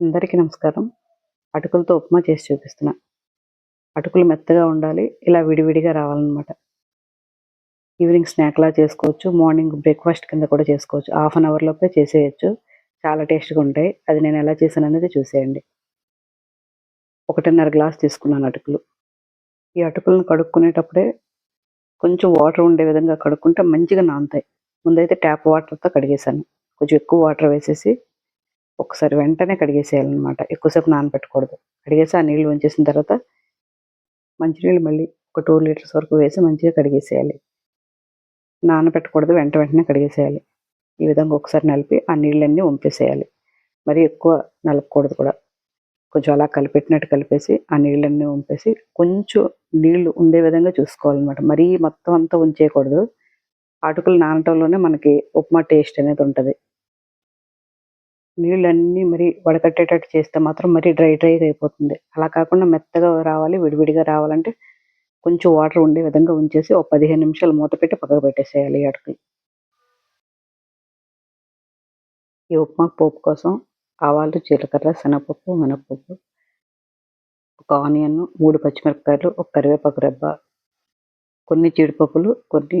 అందరికీ నమస్కారం. అటుకులతో ఉప్మా చేసి చూపిస్తున్నా. అటుకులు మెత్తగా ఉండాలి ఇలా విడివిడిగా రావాలన్నమాట. ఈవినింగ్ స్నాక్లా చేసుకోవచ్చు మార్నింగ్ బ్రేక్ఫాస్ట్ కింద కూడా చేసుకోవచ్చు. హాఫ్ అన్ అవర్ లోపే చేసేయచ్చు. చాలా టేస్ట్గా ఉంటాయి. అది నేను ఎలా చేశాను అనేది చూసేయండి. ఒకటిన్నర గ్లాస్ తీసుకున్నాను అటుకులు. ఈ అటుకులను కడుక్కునేటప్పుడే కొంచెం వాటర్ ఉండే విధంగా కడుక్కుంటే మంచిగా నానుతాయి. ముందైతే ట్యాప్ వాటర్తో కడిగేశాను. కొంచెం ఎక్కువ వాటర్ వేసేసి ఒకసారి వెంటనే కడిగేసేయాలన్నమాట. ఎక్కువసేపు నానబెట్టకూడదు. కడిగేసి ఆ నీళ్ళు ఉంచేసిన తర్వాత మంచినీళ్ళు మళ్ళీ ఒక టూ లీటర్స్ వరకు వేసి మంచిగా కడిగేసేయాలి. నానబెట్టకూడదు వెంట వెంటనే కడిగేసేయాలి. ఈ విధంగా ఒకసారి నలిపి ఆ నీళ్ళన్నీ వంపేసేయాలి. మరి ఎక్కువ నలపకూడదు కూడా. కొంచెం అలా కలిపెట్టినట్టు కలిపేసి ఆ నీళ్ళన్నీ వంపేసి కొంచెం నీళ్ళు ఉండే విధంగా చూసుకోవాలన్నమాట. మరీ మొత్తం అంతా ఉంచేయకూడదు. అటుకులు నానటంలోనే మనకి ఉప్మా టేస్ట్ అనేది ఉంటుంది. నీళ్ళన్నీ మరి వడకట్టేటట్టు చేస్తే మాత్రం మరీ డ్రై డ్రైగా అయిపోతుంది. అలా కాకుండా మెత్తగా రావాలి విడివిడిగా రావాలంటే కొంచెం వాటర్ ఉండే విధంగా ఉంచేసి ఒక పదిహేను నిమిషాలు మూత పెట్టి పక్కకు పెట్టేసేయాలి ఈ అటుకులు. ఈ ఉప్మా పోపు కోసం ఆవాలు జీలకర్ర శనగపప్పు మినపప్పు ఒక ఆనియన్ మూడు పచ్చిమిరపకాయలు ఒక కరివేపాకు రెబ్బ కొన్ని జీడిపప్పులు కొన్ని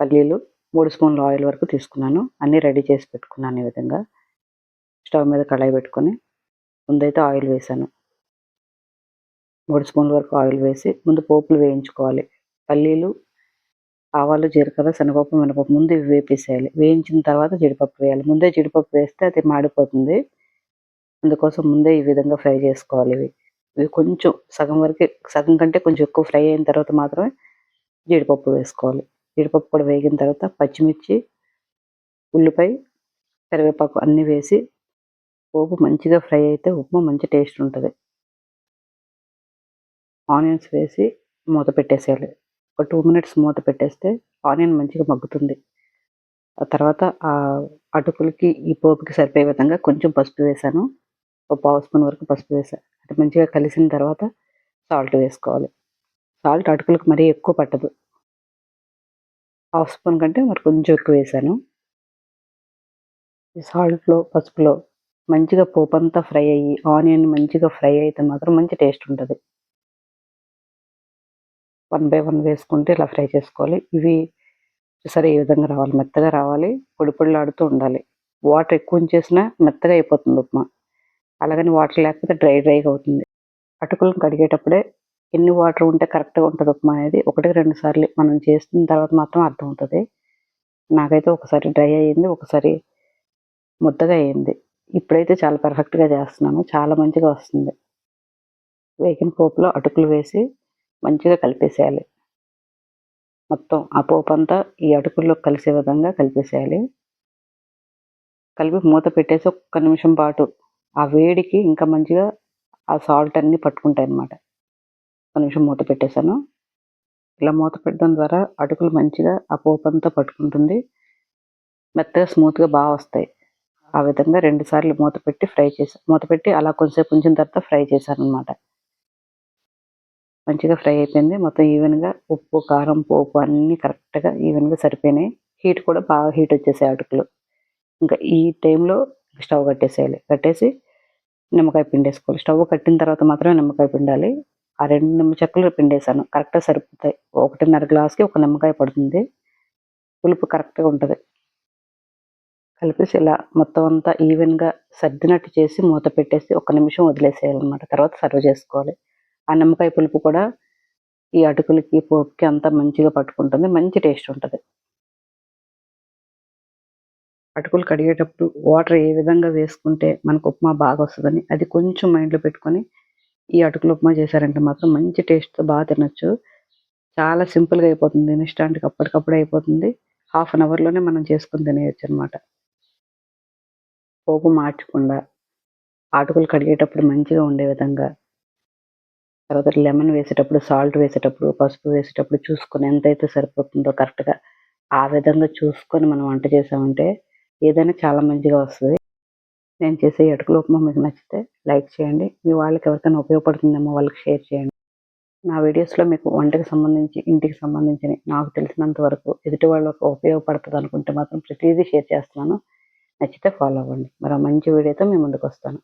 పల్లీలు మూడు స్పూన్ల ఆయిల్ వరకు తీసుకున్నాను. అన్నీ రెడీ చేసి పెట్టుకున్నాను ఈ విధంగా. స్టవ్ మీద కళాయి పెట్టుకొని ముందైతే ఆయిల్ వేసాను. మూడు స్పూన్ల వరకు ఆయిల్ వేసి ముందు పోపులు వేయించుకోవాలి. పల్లీలు ఆవాలు జీలకర్ర శనగపప్పు మినపప్పు ముందు ఇవి వేపేసేయాలి. వేయించిన తర్వాత జీడిపప్పు వేయాలి. ముందే జీడిపప్పు వేస్తే అది మాడిపోతుంది. అందుకోసం ముందే ఈ విధంగా ఫ్రై చేసుకోవాలి ఇవి. ఇవి కొంచెం సగం వరకు సగం కంటే కొంచెం ఎక్కువ ఫ్రై అయిన తర్వాత మాత్రమే జీడిపప్పు వేసుకోవాలి. జీడిపప్పు కూడా వేగిన తర్వాత పచ్చిమిర్చి ఉల్లిపాయ కరివేపాకు అన్నీ వేసి పోపు మంచిగా ఫ్రై అయితే ఉప్మా మంచి టేస్ట్ ఉంటుంది. ఆనియన్స్ వేసి మూత పెట్టేసేయాలి. ఒక టూ మినిట్స్ మూత పెట్టేస్తే ఆనియన్ మంచిగా మగ్గుతుంది. ఆ తర్వాత ఆ అటుకులకి ఈ పోపుకి సరిపోయే విధంగా కొంచెం పసుపు వేసాను. ఒక పావు స్పూన్ వరకు పసుపు వేసాను అది మంచిగా కలిసిన తర్వాత సాల్ట్ వేసుకోవాలి. సాల్ట్ అటుకులకు మరీ ఎక్కువ పట్టదు. హాఫ్ స్పూన్ కంటే మరి కొంచెం ఎక్కువ వేసాను. ఈ సాల్ట్లో పసుపులో మంచిగా పోపు అంతా ఫ్రై అయ్యి ఆనియన్ మంచిగా ఫ్రై అయితే మాత్రం మంచి టేస్ట్ ఉంటుంది. వన్ బై వన్ వేసుకుంటే ఇలా ఫ్రై చేసుకోవాలి. ఇవి సరే ఈ విధంగా రావాలి. మెత్తగా రావాలి. పొడి పొడిలాడుతూ ఉండాలి. వాటర్ ఎక్కువ చేసినా మెత్తగా అయిపోతుంది ఉప్మా. అలాగని వాటర్ లేకపోతే డ్రై డ్రైగా అవుతుంది. అటుకులను కడిగేటప్పుడే ఎన్ని వాటర్ ఉంటే కరెక్ట్గా ఉంటుంది ఉప్మా అనేది ఒకటి రెండు సార్లు మనం చేసిన తర్వాత మాత్రం అర్థమవుతుంది. నాకైతే ఒకసారి డ్రై అయ్యింది ఒకసారి ముద్దగా అయ్యింది. ఇప్పుడైతే చాలా పర్ఫెక్ట్గా చేస్తున్నాను. చాలా మంచిగా వస్తుంది. వేగిన పోపులో అటుకులు వేసి మంచిగా కలిపేసేయాలి. మొత్తం ఆ పోపు అంతా ఈ అటుకుల్లో కలిసే విధంగా కలిపేసేయాలి. కలిపి మూత పెట్టేసి ఒక్క నిమిషం పాటు ఆ వేడికి ఇంకా మంచిగా ఆ సాల్ట్ అన్నీ పట్టుకుంటాయి అన్నమాట. ఒక నిమిషం మూత పెట్టేశాను. ఇలా మూత పెట్టడం ద్వారా అటుకులు మంచిగా ఆ పోపు అంతా పట్టుకుంటుంది. మెత్తగా స్మూత్గా బాగా వస్తాయి. ఆ విధంగా రెండు సార్లు మూత పెట్టి ఫ్రై చేసి మూత పెట్టి అలా కొంచెంసేపు ఉంచిన తర్వాత ఫ్రై చేశాను అనమాట మంచిగా ఫ్రై అయిపోయింది. మొత్తం ఈవెన్గా ఉప్పు కారం పోపు అన్నీ కరెక్ట్గా ఈవెన్గా సరిపోయినాయి. హీట్ కూడా బాగా హీట్ వచ్చేసాయి అటుకులు. ఇంకా ఈ టైంలో స్టవ్ కట్టేసేయాలి. కట్టేసి నిమ్మకాయ పిండేసుకోవాలి. స్టవ్ కట్టిన తర్వాత మాత్రమే నిమ్మకాయ పిండాలి. ఆ రెండు నిమ్మ చెక్కలు పిండేసాను కరెక్ట్గా సరిపోతాయి. ఒకటిన్నర గ్లాస్కి ఒక నిమ్మకాయ పడుతుంది. పులుపు కరెక్ట్గా ఉంటుంది. కలిపేసి ఇలా మొత్తం అంతా ఈవెన్గా సర్దినట్టు చేసి మూత పెట్టేసి ఒక నిమిషం వదిలేసేయాలన్నమాట. తర్వాత సర్వ్ చేసుకోవాలి. ఆ నిమ్మకాయ పులుపు కూడా ఈ అటుకులకి పోపుకి అంతా మంచిగా పట్టుకుంటుంది. మంచి టేస్ట్ ఉంటుంది. అటుకులు కడిగేటప్పుడు వాటర్ ఏ విధంగా వేసుకుంటే మనకు ఉప్మా బాగా వస్తుందని అది కొంచెం మైండ్లో పెట్టుకొని ఈ అటుకులు ఉప్మా చేశారంటే మాత్రం మంచి టేస్ట్తో బాగా తినొచ్చు. చాలా సింపుల్గా అయిపోతుంది. ఇన్స్టాంట్గా అప్పటికప్పుడు అయిపోతుంది. హాఫ్ అన్ అవర్లోనే మనం చేసుకొని తినేయచ్చు అనమాట పోపు మార్చకుండా ఆటుకులు కడిగేటప్పుడు మంచిగా ఉండే విధంగా తర్వాత లెమన్ వేసేటప్పుడు సాల్ట్ వేసేటప్పుడు పసుపు వేసేటప్పుడు చూసుకొని ఎంతైతే సరిపోతుందో కరెక్ట్గా ఆ విధంగా చూసుకొని మనం వంట చేసామంటే ఏదైనా చాలా మంచిగా వస్తుంది. నేను చేసే అటుకుల ఉప్మా మీకు నచ్చితే లైక్ చేయండి. మీ వాళ్ళకి ఎవరికైనా ఉపయోగపడుతుందేమో వాళ్ళకి షేర్ చేయండి. నా వీడియోస్లో మీకు వంటకి సంబంధించి ఇంటికి సంబంధించి నాకు తెలిసినంత వరకు ఎదుటి వాళ్ళకి ఉపయోగపడుతుంది అనుకుంటే మాత్రం ప్రతిదీ షేర్ చేస్తున్నాను. నచ్చితే ఫాలో అవ్వండి. మరో మంచి వీడియోతో మీ ముందుకు వస్తాను.